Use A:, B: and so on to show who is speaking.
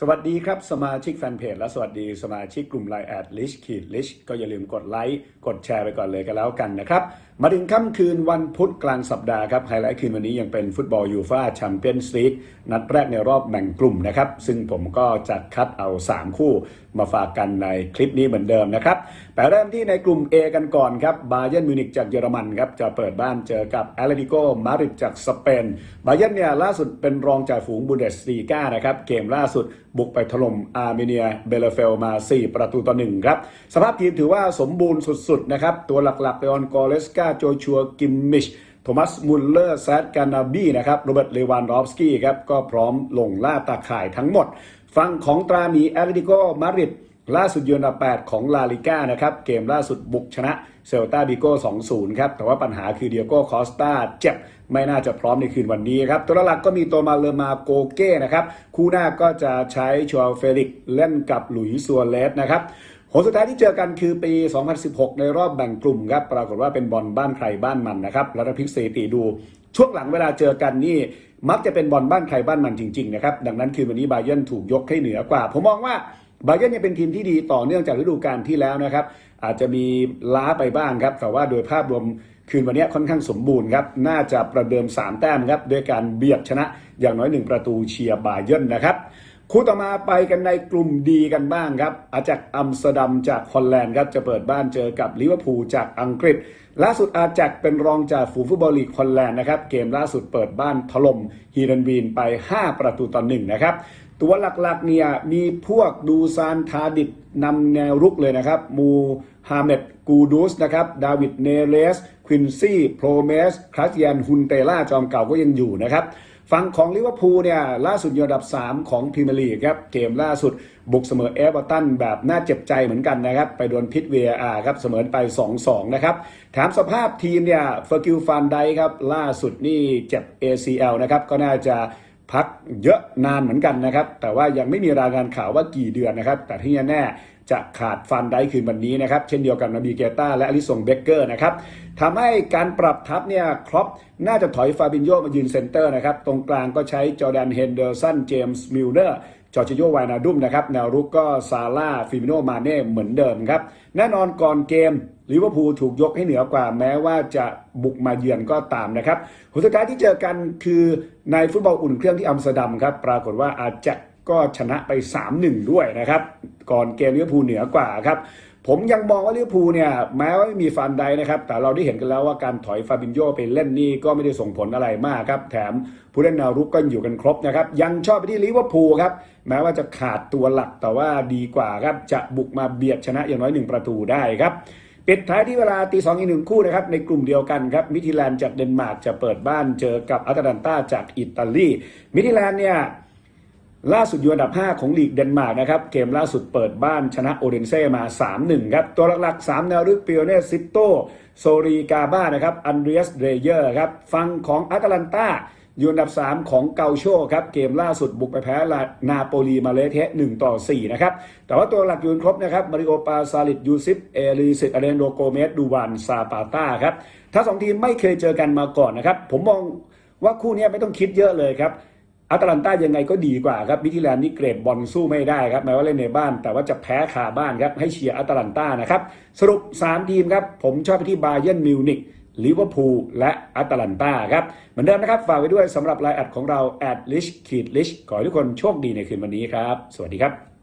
A: สวัสดีครับ สมาชิกแฟนเพจและสวัสดีสมาชิกกลุ่มไลน์แอดลิชขีดลิชก็อย่าลืมกดไลค์กดแชร์ไปก่อนเลยกันแล้วกันนะครับ มาถึงค่ำคืนวันพุธกลางสัปดาห์ครับ ไฮไลท์คืนวันนี้ยังเป็นฟุตบอลยูฟ่าแชมเปี้ยนส์ลีกนัดแรกในรอบแบ่งกลุ่มนะครับ ซึ่งผมก็จัดคัดเอา 3 คู่มาฝากกันในคลิปนี้เหมือนเดิมนะครับแต่เริ่มที่ในกลุ่ม A กันก่อนครับบาเย r n m มิวนิกจากเยอรมันครับจะเปิดบ้านเจอกับแอตเลติโกมาริดจากสเปนบาเย r n เนี่ยล่าสุดเป็นรองจ่าฝูงบูเดสลีกานะครับเกมล่าสุด บุกไปถล่มอาร์เมเนียเบลเฟลมา 4 ประตูต่อหนึ่งครับ สภาพทีมถือว่าสมบูรณ์สุดๆนะครับ ตัวหลักๆเลออนกอเลสกาโจชัวกิมมิชโทมัสมุลเลอร์แซดกานาบีนะครับโรเบิร์ตเลวานดอฟสกี้ครับก็พร้อมลงล่าตาข่ายทั้งหมด ฝั่งของตราหมีแอตเลติโกมาดริดล่าสุดเยือนอันดับ8ของลาลิก้านะครับ เกมล่าสุดบุกชนะ เซลตาบิโก้2-0 ครับ แต่ว่าปัญหาคือเดียโก้คอสตาเจ็บไม่น่าจะพร้อมในคืนวันนี้ครับ ตัวหลักก็มีตัวมาเลอมาโกเก้นะครับ คู่หน้าก็จะใช้ชัวเฟลิกเล่นกับหลุยส์ซัวเลสนะครับผลสุดท้ายที่เจอกันคือปี 2016 ในรอบแบ่งกลุ่มครับ ปรากฏว่าเป็นบอลบ้านใครบ้านมันนะครับ แล้วถ้าพลิกสถิติดู ช่วงหลังเวลาเจอกันนี่ มักจะเป็นบอลบ้านใครบ้านมันจริง ๆ นะครับ ดังนั้นคือวันนี้บาเย r n ถูกยกให้เหนือกว่า ผมมองว่า บาเย r n เนี่ยเป็นทีมที่ดีต่อเนื่องจากฤดูกาลที่แล้วนะครับ อาจจะมีล้าไปบ้างครับ แต่ว่าโดยภาพรวมคืนวันนี้ค่อนข้างสมบูรณ์ครับ น่าจะประเดิม 3 แต้มครับด้วยการเบียดชนะอย่างน้อย 1 ประตูเชียร์บาเย r n นะครับคู่ต่อมาไปกันในกลุ่มดีกันบ้างครับ อาจากอัมสเตอร์ดัมจากฮอลแลนด์ครับจะเปิดบ้านเจอกับลิเวอร์พูลจากอังกฤษ ล่าสุดอาจากเป็นรองจากฝูงฟุตบอลลีกฮอลแลนด์นะครับเกมล่าสุดเปิดบ้านถล่มฮีรันบีนไป 5 ประตูต่อหนึ่งนะครับ ตัวหลักๆเนี่ยมีพวกดูซานทาดิดนำแนวรุกเลยนะครับ มูฮาเมดกูดูสนะครับ ดาวิดเนเรส ควินซี่โพรเมส คราสเยนฮุนเตล่าจอมเก่าก็ยังอยู่นะครับฝั่งของลิเวอร์พูลเนี่ยล่าสุดอยู่อันดับ 3 ของพรีเมียร์ลีกครับเกมล่าสุดบุกเสมอเอเวอร์ตันแบบน่าเจ็บใจเหมือนกันนะครับ ไปโดนพิษ VAR ครับเสมอไป 2-2 นะครับแถมสภาพทีมเนี่ยเฟอร์กิลฟานไดครับล่าสุดนี่เจ็บ ACL นะครับก็น่าจะ พักเยอะนานเหมือนกันนะครับ แต่ว่ายังไม่มีรายงานข่าวว่ากี่เดือนนะครับ แต่ที่แน่ๆจะขาดฟันได้คืนวันนี้นะครับ เช่นเดียวกับนาบีเกต้าและอลิสงเบเกอร์นะครับทำให้การปรับทัพเนี่ยครอปน่าจะถอยฟาบินโยมายืนเซนเตอร์นะครับ ตรงกลางก็ใช้จอแดนเฮนเดอร์สันเจมส์มิลเนอร์ จอร์จิโยวายนาดุมนะครับแนวรุกก็ซาร่าฟิมิโนมาเน่เหมือนเดิมครับ แน่นอนก่อนเกมลิเวอร์พูลถูกยกให้เหนือกว่าแม้ว่าจะบุกมาเยือนก็ตามนะครับผลสุดท้ายที่เจอกันคือในฟุตบอลอุ่นเครื่องที่อัมสเตอร์ดัมครับปรากฏว่าอาจจะก็ชนะไป 3-1 ด้วยนะครับ ก่อนเกมลิเวอร์พูลเหนือกว่าครับ ผมยังมองว่าลิเวอร์พูลเนี่ยแม้ว่าไม่มีฟันไดนะครับ แต่เราได้เห็นกันแล้วว่าการถอยฟาบินโยไปเล่นนี่ก็ไม่ได้ส่งผลอะไรมากครับ แถมผู้เล่นแนวรุกก็อยู่กันครบนะครับ ยังชอบไปที่ลิเวอร์พูลครับ แม้ว่าจะขาดตัวหลักแต่ว่าดีกว่าครับ จะบุกมาเบียดชนะอย่างน้อยหนึ่งประตูได้ครับปิดท้ายที่เวลาตีสองอีกหนึ่งคู่นะครับในกลุ่มเดียวกันครับมิทิแลนด์จากเดนมาร์กจะเปิดบ้านเจอกับอัตแลนตาจากอิตาลีมิทิแลนด์เนี่ย ล่าสุดอยู่อันดับ 5 ของลีกเดนมาร์กนะครับ เกมล่าสุดเปิดบ้านชนะโอเดนเซ่มา 3-1 ครับ ตัวหลักๆ 3 แนวรึกเปียวเนซิโตโซรีกาบ้านะครับอันเดรียสเรเยอร์ครับฟังของอัตแลนตาอยู่อันดับ 3 ของเกาโชครับ เกมล่าสุดบุกไปแพ้ลานาโปลีมาเลเทะ1ต่อ 4 นะครับ แต่ว่าตัวหลักยืนครบนะครับมาริโอปาซาลิดยูซิฟเอลีซิตอเรนโดโกเมสดูวานซาปาต้าครับถ้าสองทีมไม่เคยเจอกันมาก่อนนะครับ ผมมองว่าคู่นี้ไม่ต้องคิดเยอะเลยครับ อัตแลนต้ายังไงก็ดีกว่าครับมิทิแลนด์นี่เกรดบอลสู้ไม่ได้ครับแม้ว่าเล่นในบ้าน แต่ว่าจะแพ้คาบ้านครับให้เชียร์อัตแลนต้านะครับสรุป 3 ทีมครับผมชอบไปที่บาเย r n มิวนิกลิเวอร์พูลและอัตแลนต้าครับเหมือนเดิมนะครับ ฝากไว้ด้วยสำหรับไลน์แอดของเราแอดลิชขีดลิชขอให้ทุกคนโชคดีในคืนวันนี้ครับ สวัสดีครับ